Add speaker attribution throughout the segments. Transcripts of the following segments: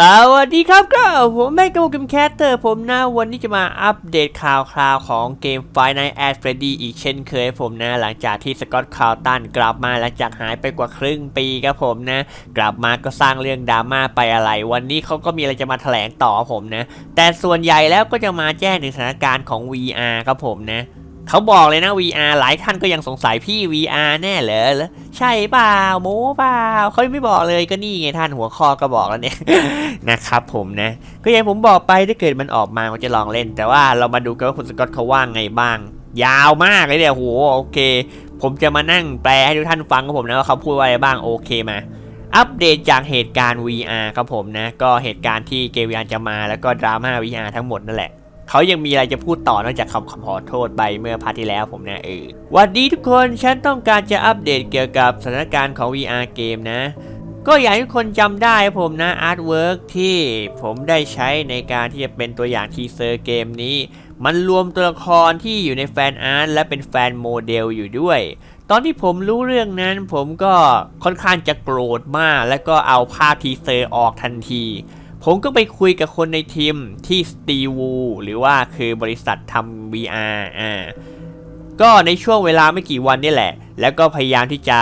Speaker 1: สวัสดีครับก็ผมแม่กกบกิมแคสเตอร์ผมนะวันนี้จะมาอัปเดตข่าวคราวของเกม f i n i g h t at Freddy อีกเช่นเคยผมนะ หลังจากที่สกอตคาวตันกลับมาหลังจากหายไปกว่าครึ่งปีครับผมนะ กลับมาก็สร้างเรื่องดราม่าไปอะไร วันนี้เขาก็มีอะไรจะมาแถลงต่อผมนะ แต่ส่วนใหญ่แล้วก็จะมาแจ้งถึงสถานการณ์ของ VR ครับผมนะ เขาบอกเลยนะ VR หลายท่านก็ยังสงสัยพี่ VR แน่เหรอใช่เปล่าโม้เปล่าเขาไม่บอกเลยก็นี่ไงท่านหัวข้อก็บอกแล้วเนี่ยนะครับผมนะ ก็อย่างผมบอกไปถ้าเกิดมันออกมาก็จะลองเล่น แต่ว่าเรามาดูกันว่าคุณสกอตเขาว่างไงบ้าง ยาวมากเลยเนี่ยโหโอเค ผมจะมานั่งแปลให้ทุกท่านฟังครับผมนะว่าเขาพูดว่าอะไรบ้างโอเคมาอัปเดตจากเหตุการณ์ VR ครับผมนะ ก็เหตุการณ์ที่เกม VR จะมาแล้วก็ดราม่า VR ทั้งหมดนั่นแหละ เขายังมีอะไรจะพูดต่อนอกจากคำขอโทษไปเมื่อพาร์ทที่แล้วผมน่ะเออหวัสดีทุกคนฉันต้องการจะอัปเดตเกี่ยวกับสถานการณ์ของ VR เกมนะ ก็อยากให้ทุกคนจำได้ผมนะอาร์ตเวิร์กที่ผมได้ใช้ในการที่จะเป็นตัวอย่างทีเซอร์เกมนี้ มันรวมตัวละครที่อยู่ในแฟนอาร์ตและเป็นแฟนโมเดลอยู่ด้วยตอนที่ผมรู้เรื่องนั้นผมก็ค่อนข้างจะโกรธมาก แล้วก็เอาภาพทีเซอร์ออกทันที ผมก็ไปคุยกับคนในทีมที่ s t e w o หรือว่าคือบริษัททำ VR อ่าก็ในช่วงเวลาไม่กี่วันนี่แหละ แล้วก็พยายามที่จะ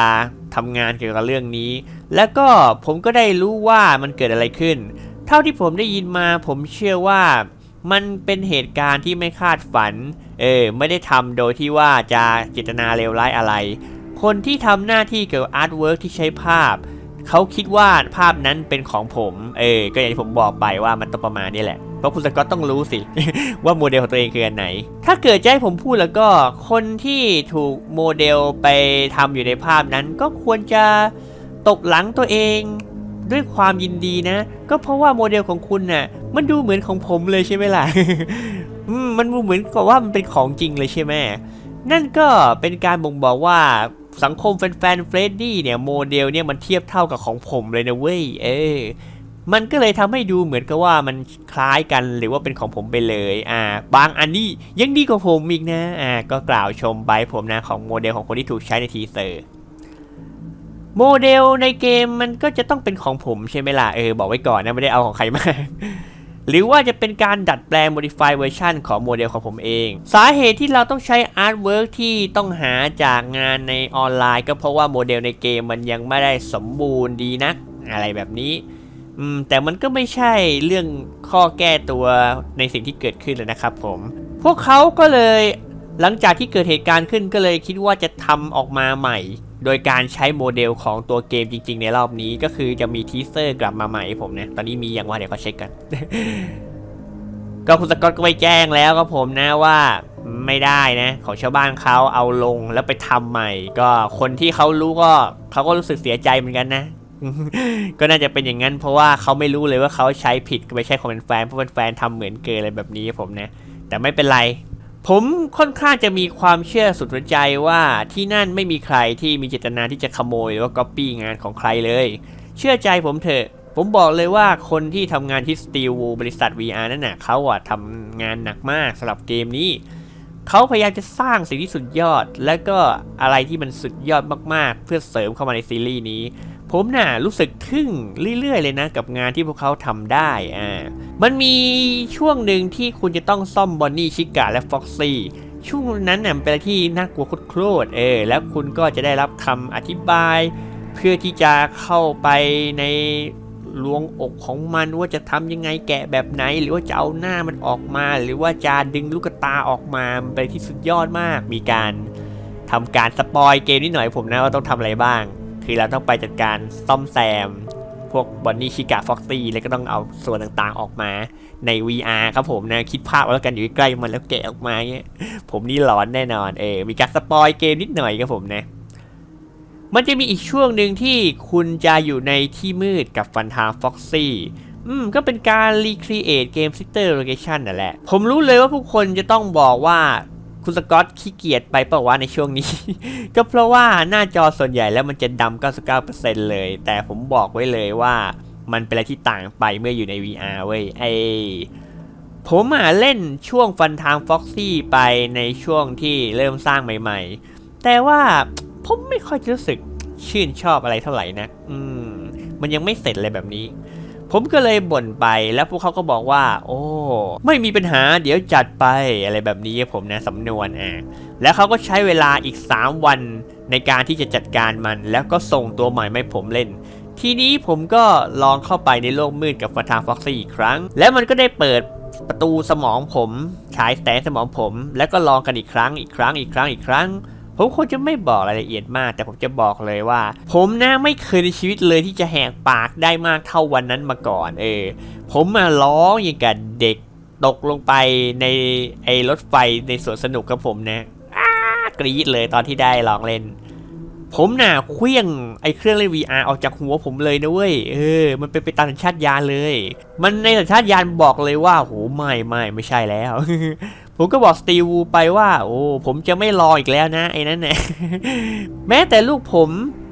Speaker 1: ทำงานเกี่ยวกับเรื่องนี้ แล้วก็ผมก็ได้รู้ว่ามันเกิดอะไรขึ้น เท่าที่ผมได้ยินมาผมเชื่อว่ามันเป็นเหตุการณ์ที่ไม่คาดฝัน เออ ไม่ได้ทำโดยที่ว่าจะเจตนาเลวร้ายอะไร คนที่ทำหน้าที่เกี่ยวกับอาร์ตเวิร์กที่ใช้ภาพ เขาคิดว่าภาพนั้นเป็นของผม เออ ก็อย่างที่ผมบอกไปว่ามันต้องประมาณนี้แหละ เพราะคุณสกอตต้องรู้สิ ว่าโมเดลของตัวเองคืออันไหน ถ้าเกิดจะให้ผมพูดแล้วก็ คนที่ถูกโมเดลไปทำอยู่ในภาพนั้น ก็ควรจะตกหลังตัวเองด้วยความยินดีนะ ก็เพราะว่าโมเดลของคุณน่ะ มันดูเหมือนของผมเลยใช่ไหมล่ะ มันดูเหมือนกับว่ามันเป็นของจริงเลยใช่ไหมนั่นก็เป็นการบ่งบอกว่า สังคมแฟนๆเฟรดดี้เนี่ยโมเดลเนี่ยมันเทียบเท่ากับของผมเลยนะเว้ยเออมันก็เลยทำให้ดูเหมือนกับว่ามันคล้ายกันหรือว่าเป็นของผมไปเลย อ่า บางอันนี้ยังดีกว่าผมอีกนะ อ่า ก็กล่าวชมไปผมนะของโมเดลของคนที่ถูกใช้ในทีเซอร์ โมเดลในเกมมันก็จะต้องเป็นของผมใช่ไหมล่ะ เออ บอกไว้ก่อนนะ ไม่ได้เอาของใครมา หรือว่าจะเป็นการดัดแปลง modify version ของโมเดลของผมเอง สาเหตุที่เราต้องใช้ artwork ที่ต้องหาจากงานในออนไลน์ ก็เพราะว่าโมเดลในเกมมันยังไม่ได้สมบูรณ์ดีนักอะไรแบบนี้อืมแต่มันก็ไม่ใช่เรื่องข้อแก้ตัวในสิ่งที่เกิดขึ้นเลยนะครับผม พวกเขาก็เลยหลังจากที่เกิดเหตุการณ์ขึ้นก็เลยคิดว่าจะทำออกมาใหม่ โดยการใช้โมเดลของตัวเกมจริง ๆ ในรอบนี้ก็คือจะมีทีเซอร์กลับมาใหม่ให้ผมนะ ตอนนี้มีอยังว่าเดี๋ยวเขาเช็คกัน ก็คุณสกอตก็ไปแจ้งแล้วก็ผมนะว่าไม่ได้นะ ของชาวบ้านเขาเอาลงแล้วไปทำใหม่ ก็คนที่เขารู้ก็เขาก็รู้สึกเสียใจเหมือนกันนะ ก็น่าจะเป็นอย่างนั้นเพราะว่าเขาไม่รู้เลยว่าเขาใช้ผิดไม่ใช่ของแฟนเพราะแฟนทำเหมือนเกินอะไรแบบนี้ผมนะ แต่ไม่เป็นไร ผมค่อนข้างจะมีความเชื่อสุดหัวใจว่าที่นั่นไม่มีใครที่มีเจตนาที่จะขโมยหรือว่าก๊อปปี้งานของใครเลย เชื่อใจผมเถอะ ผมบอกเลยว่าคนที่ทำงานที่ Steel Wool บริษัท VR นั่นน่ะเขาอะทำงานหนักมากสำหรับเกมนี้ เขาพยายามจะสร้างสิ่งที่สุดยอด และก็อะไรที่มันสุดยอดมากๆ เพื่อเสริมเข้ามาในซีรีส์นี้ ผมน่ะรู้สึกทึ่งเรื่อยๆเลยนะกับงานที่พวกเขาทำได้อ่า มันมีช่วงหนึ่งที่คุณจะต้องซ่อมบอนนี่ชิกาและฟ็อกซี่ช่วงนั้นน่ะมันเป็นอะไรที่น่ากลัวโคตรเออแล้วคุณก็จะได้รับคำอธิบาย เพื่อที่จะเข้าไปในลวงอกของมันว่าจะทำยังไงแกะแบบไหน หรือว่าจะเอาหน้ามันออกมา หรือว่าจะดึงลูกตาออกมามันเป็นที่สุดยอดมากมีการทำการสปอยเกมนิดหน่อยผมนะว่าต้องทำอะไรบ้าง คือเราต้องไปจัดการซ่อมแซม พวกบอนนี่ชิกาฟ็อกซี่แล้วก็ต้องเอาส่วนต่างๆออกมาใน VR ครับผมนะ คิดภาพเอาแล้วกันอยู่ใกล้มันแล้วแกะออกมาเงี้ยผมนี่หลอนแน่นอนเออมีการสปอยเกมนิดหน่อยครับผมนะมันจะมีอีกช่วงหนึ่งที่คุณจะอยู่ในที่มืดกับฟันทาฟ็อกซี่อืมก็เป็นการรีครีเอทเกมซิสเตอร์โลเคชันนั่นแหละ ผมรู้เลยว่าผู้คนจะต้องบอกว่า คุณสกอตขี้เกียจไปเปล่าวะในช่วงนี้ ก็เพราะว่าหน้าจอส่วนใหญ่แล้วมันจะดำ99%เลย แต่ผมบอกไว้เลยว่ามันเป็นอะไรที่ต่างไปเมื่ออยู่ใน VR เว้ยไอผมอะเล่นช่วงฟันทางฟ็อกซี่ไปในช่วงที่เริ่มสร้างใหม่ ๆ แต่ว่าผมไม่ค่อยจะรู้สึกชื่นชอบอะไรเท่าไหร่นะ อืม มันยังไม่เสร็จเลยแบบนี้ ผมก็เลยบ่นไปแล้วพวกเขาก็บอกว่า โอ้ ไม่มีปัญหาเดี๋ยวจัดไปอะไรแบบนี้ผมนะสำนวนอะแล้วเขาก็ใช้เวลาอีก 3 วันในการที่จะจัดการมัน แล้วก็ส่งตัวใหม่ให้ผมเล่นทีนี้ผมก็ลองเข้าไปในโลกมืดกับฟาทาฟ็อกซี่อีกครั้ง แล้วมันก็ได้เปิดประตูสมองผม ฉายแสงสมองผม แล้วก็ลองกันอีกครั้งอีกครั้งอีกครั้งอีกครั้ง ผมคงจะไม่บอกรายละเอียดมาก แต่ผมจะบอกเลยว่า ผมนะไม่เคยในชีวิตเลยที่จะแหกปากได้มากเท่าวันนั้นมาก่อน เออ ผมมาร้องอย่างกับเด็กตกลงไปในไอ้รถไฟในสวนสนุกกับผมนะกรี๊ดเลยตอนที่ได้ลองเล่น ผมน่ะเคลี้ยงไอ้เครื่องเล่น VR ออกจากหัวผมเลยนะเว้ย เออ มันเป็นไปตามสัญชาตญาณเลย มันในสัญชาตญาณบอกเลยว่าโหไม่ไม่ไม่ใช่แล้ว ผมก็บอกสตีวูไปว่า โอ้ผมจะไม่รออีกแล้วนะไอ้นั่นแหละแม้แต่ลูกผม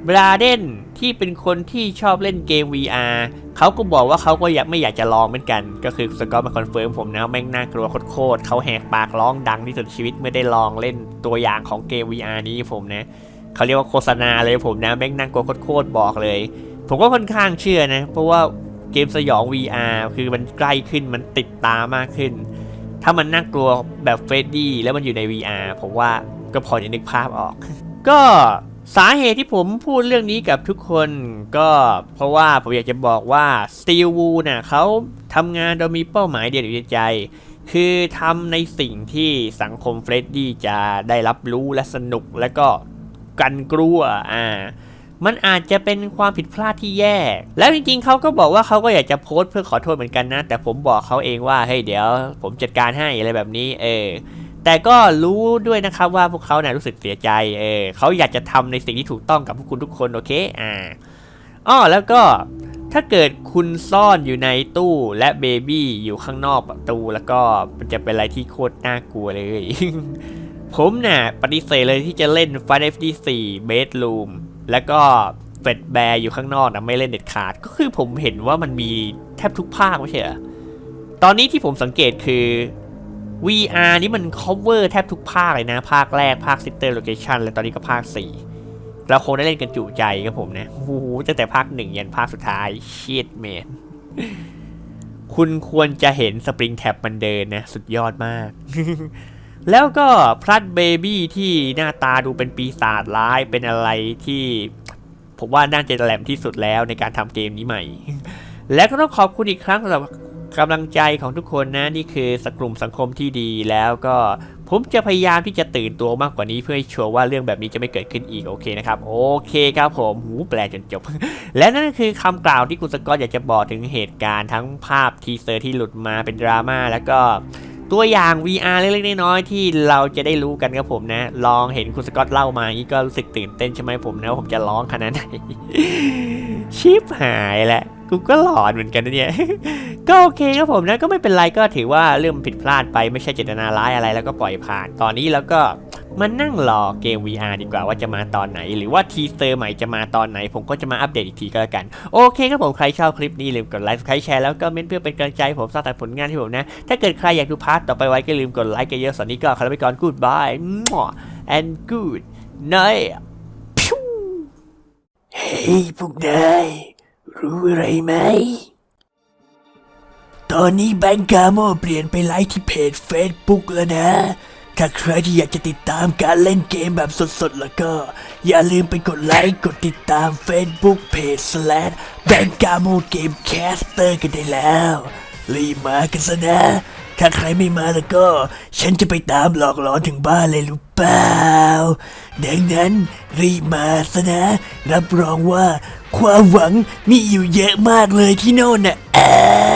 Speaker 1: บราเดนที่เป็นคนที่ชอบเล่นเกม VR เขาก็บอกว่าเขาก็อยากไม่อยากจะลองเหมือนกัน ก็คือสกอตมาคอนเฟิร์มผมนะแม่งน่ากลัวโคตรเขาแหกปากร้องดังที่สุดชีวิตเมื่อได้ลองเล่นตัวอย่างของเกม VR นี้ผมนะเขาเรียกว่าโฆษณาเลยผมนะแม่งน่ากลัวโคตรบอกเลย ผมก็ค่อนข้างเชื่อนะ เพราะว่าเกมสยอง VR คือมันใกล้ขึ้นมันติดตามากขึ้น ถ้ามันน่ากลัวแบบเฟรดดี้แล้วมันอยู่ใน VR ผมว่าก็พอจะนึกภาพออก ก็สาเหตุที่ผมพูดเรื่องนี้กับทุกคนก็เพราะว่าผมอยากจะบอกว่าสตีลวูน่ะเขาทำงานโดยมีเป้าหมายเดียวอยู่ในใจ คือทำในสิ่งที่สังคมเฟรดดี้จะได้รับรู้และสนุกและก็กันกลัวอ่า มันอาจจะเป็นความผิดพลาดที่แย่ แล้วจริงๆเขาก็บอกว่าเขาก็อยากจะโพสต์เพื่อขอโทษเหมือนกันนะ แต่ผมบอกเขาเองว่าเฮ้ยเดี๋ยว ผมจัดการให้อะไรแบบนี้ เออ แต่ก็รู้ด้วยนะครับว่าพวกเขาเนี่ยรู้สึกเสียใจ เออเขาอยากจะทำในสิ่งที่ถูกต้องกับพวกคุณทุกคนโอเค อ่าอ้อแล้วก็ถ้าเกิดคุณซ่อนอยู่ในตู้และเบบี้อยู่ข้างนอกประตูแล้วก็มันจะเป็นอะไรที่โคตรน่ากลัวเลย ผมเนี่ยปฏิเสธเลยที่จะเล่น Final Fantasy Bedroom แล้วก็เฟดแบร์อยู่ข้างนอกนะไม่เล่นเด็ดขาด ก็คือผมเห็นว่ามันมีแทบทุกภาคไม่ใช่เหรอ ตอนนี้ที่ผมสังเกตคือ VR นี่มัน cover แทบทุกภาคเลยนะ ภาคแรกภาค Sister Location และตอนนี้ก็ภาค 4 เราคงได้เล่นกันจุใจครับผมนะโอ้โหตั้งแต่ภาคหนึ่งยันภาคสุดท้ายชิดเมนคุณควรจะเห็นสปริงแท็บมันเดินนะ สุดยอดมาก แล้วก็พลัดเบบี้ที่หน้าตาดูเป็นปีศาจร้ายเป็นอะไรที่ผมว่าน่าจะแหลมที่สุดแล้วในการทำเกมนี้ใหม่ และก็ต้องขอบคุณอีกครั้งสำหรับกำลังใจของทุกคนนะ นี่คือสกลุ่มสังคมที่ดีแล้วก็ผมจะพยายามที่จะตื่นตัวมากกว่านี้เพื่อให้ชัวร์ว่าเรื่องแบบนี้จะไม่เกิดขึ้นอีกโอเคนะครับ โอเคครับผมหูแปลจนจบ และนั่นคือคำกล่าวที่คุณสกอตอยากจะบอกถึงเหตุการณ์ทั้งภาพทีเซอร์ที่หลุดมาเป็นดราม่าแล้วก็ ตัวอย่าง VR เล็กๆน้อยๆที่เราจะได้รู้กันครับผมนะ ลองเห็นคุณสกอตเล่ามาอันนี้ก็รู้สึกตื่นเต้นใช่ไหมผมนะ ผมจะร้องขนาดไหน ชิปหายแหละกูก็หลอนเหมือนกันนะเนี่ย ก็โอเคครับผมนะ ก็ไม่เป็นไรก็ถือว่าเรื่องผิดพลาดไปไม่ใช่เจตนาร้ายอะไรแล้วก็ปล่อยผ่าน ตอนนี้แล้วก็ มานั่งรอเกม VR ดีกว่าว่าจะมาตอนไหน หรือว่าทีเซอร์ใหม่จะมาตอนไหน ผมก็จะมาอัปเดตอีกทีก็แล้วกัน โอเคครับผมใครชอบคลิปนี้ลืมกดไลค์ใครแชร์แล้วก็เม้นเพื่อเป็นกำลังใจผมสร้างแต่ผลงานที่ผมนะ ถ้าเกิดใครอยากดูพาร์ทต่อไปไว้ก็ลืมกดไลค์กันเยอะสวัสดีก็ขอลาไปก่อน goodbye and good night เฮ้ยพวกนายรู้อะไรไหม ตอนนี้แบงก์กาโมเปลี่ยนไปไลฟ์ที่เพจ Facebook แล้วนะ ถ้าใครที่อยากจะติดตามการเล่นเกมแบบสดๆ แล้วก็ อย่าลืมไปกดไลค์ กดติดตาม Facebook Page slash แบงก์กาโมเกมแคสเตอร์กันได้แล้ว รีบมากันซะนะ ถ้าใครไม่มาแล้วก็ ฉันจะไปตามหลอกหลอนถึงบ้านเลยรู้เปล่า ดังนั้นรีบมาซะนะ รับรองว่า ความหวังมีอยู่เยอะมากเลยที่โน่นน่ะอ่า